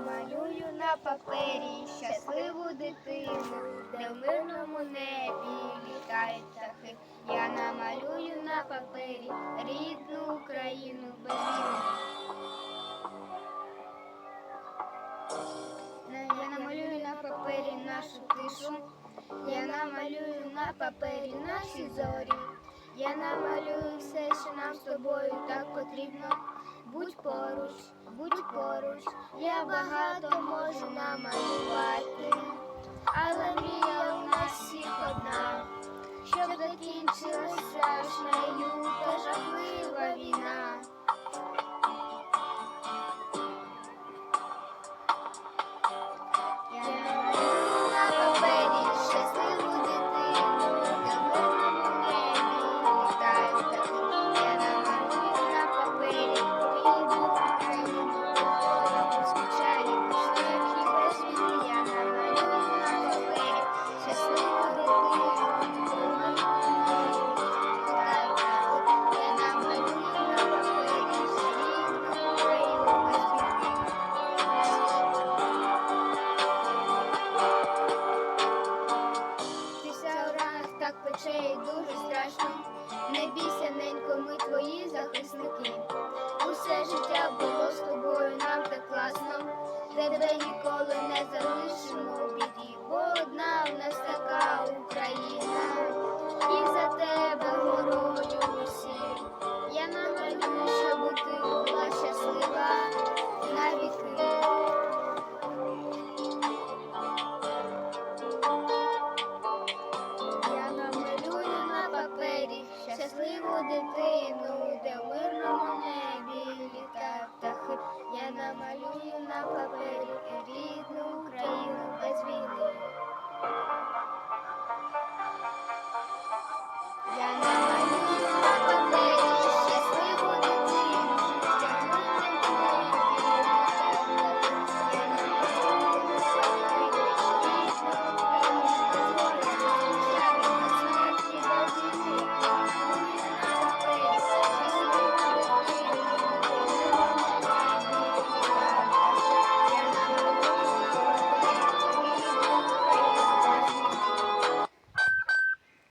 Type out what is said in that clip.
намалюю на папері щасливу дитину, де в мирному небі літають птахи. Я намалюю на папері рідну Україну без. Я намалюю на папері нашу тишу. Я намалюю на папері наші зорі. Я намалюю все, що нам з тобою так потрібно. Будь поруч, будь поруч, я багато можу намалювати, але мрія у нас всіх одна, щоб закінчилась і дуже страшно. Не бійся, ненько, ми твої захисники. Усе життя було з тобою, нам так класно. Тебе залишимо. дитину, де в мирному небі літають птахи. Я намалюю на папері рідну Україну без війни. Я